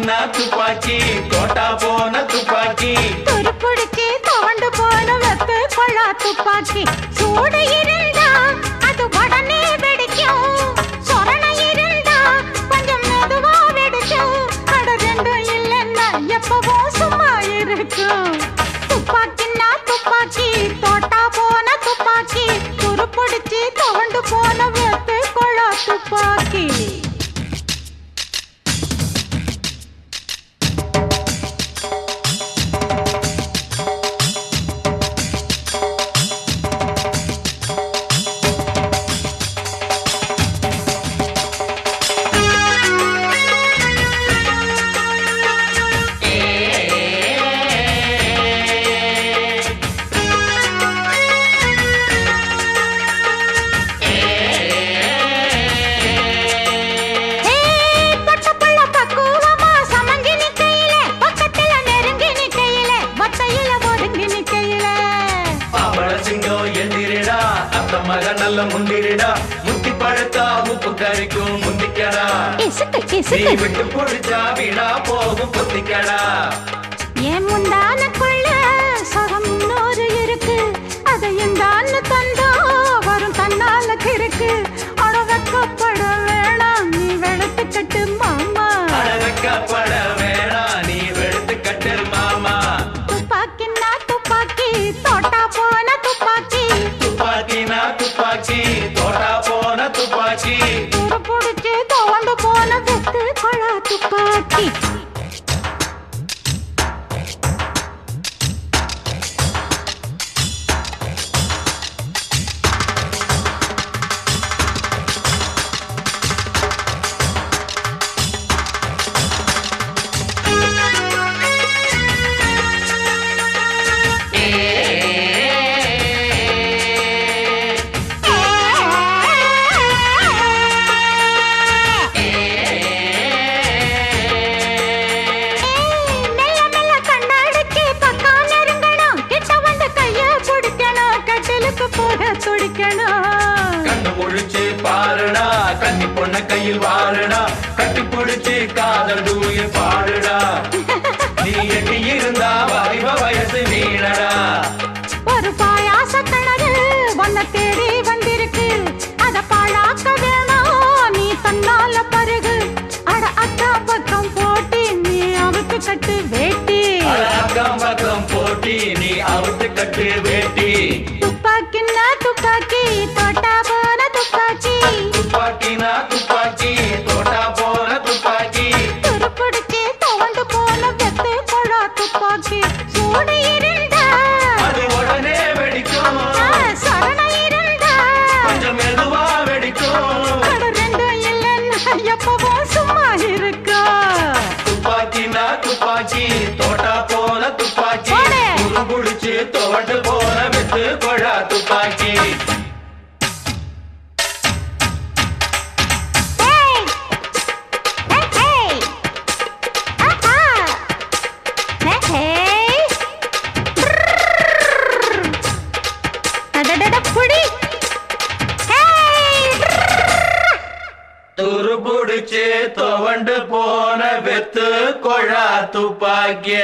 சின்ன துப்பாக்கி தோட்டா போன துப்பாக்கி. துருப்புடிச்சு தவண்டு போன வெப்பு கொள்ளா துப்பாக்கி. மக நல்ல முந்திரிடா முத்தி பழுத்தா உப்பு கறிக்கும் முந்திக்கடா நீ. விட்டு பொடிச்சா வீணா போகும் புத்திக்கடா என் முந்தானக்குள்ள சுகம் இன்னொரு இருக்கு. அதை இந்தான்னு தந்தா வரும் தன்னால கிறுக்கு. அட துப்பாக்கி துருப்புடிச்சு தோண்டு போன வெத்து கொழா துப்பாக்கி. தூயில் பாடுடா நீ எட்டி இருந்தா வாலிப வயசு வீணடா ஒரு பாயாச கிணறு உன்னை தேடி வந்திருக்கு. அத பாழாக்க வேணாம், நீ தன்னால பருகு. அட அக்கா பக்கம் போட்டி, நீ அவுத்து கட்டு வேட்டி. அட அக்கம் பக்கம் போட்டி நீ அவுத்து கட்டு வேட்டி கொழா துப்பாக்கி. சூடு இருந்தா, அது உடனே வெடிக்கும். சரண இருந்தா, கொஞ்சம் மெதுவா வெடிக்கும். ரெண்டும் இல்லைன்னா எப்பவும் சும்மா இருக்கா? துப்பாக்கினா துப்பாக்கி தோட்டா போன துப்பாக்கி. புடிச்சு தோட்டு போன வித்து கொழா துப்பாக்கி. அடடட, புடி! துவண்டு போன வெத்து கொழா துப்பாக்கிய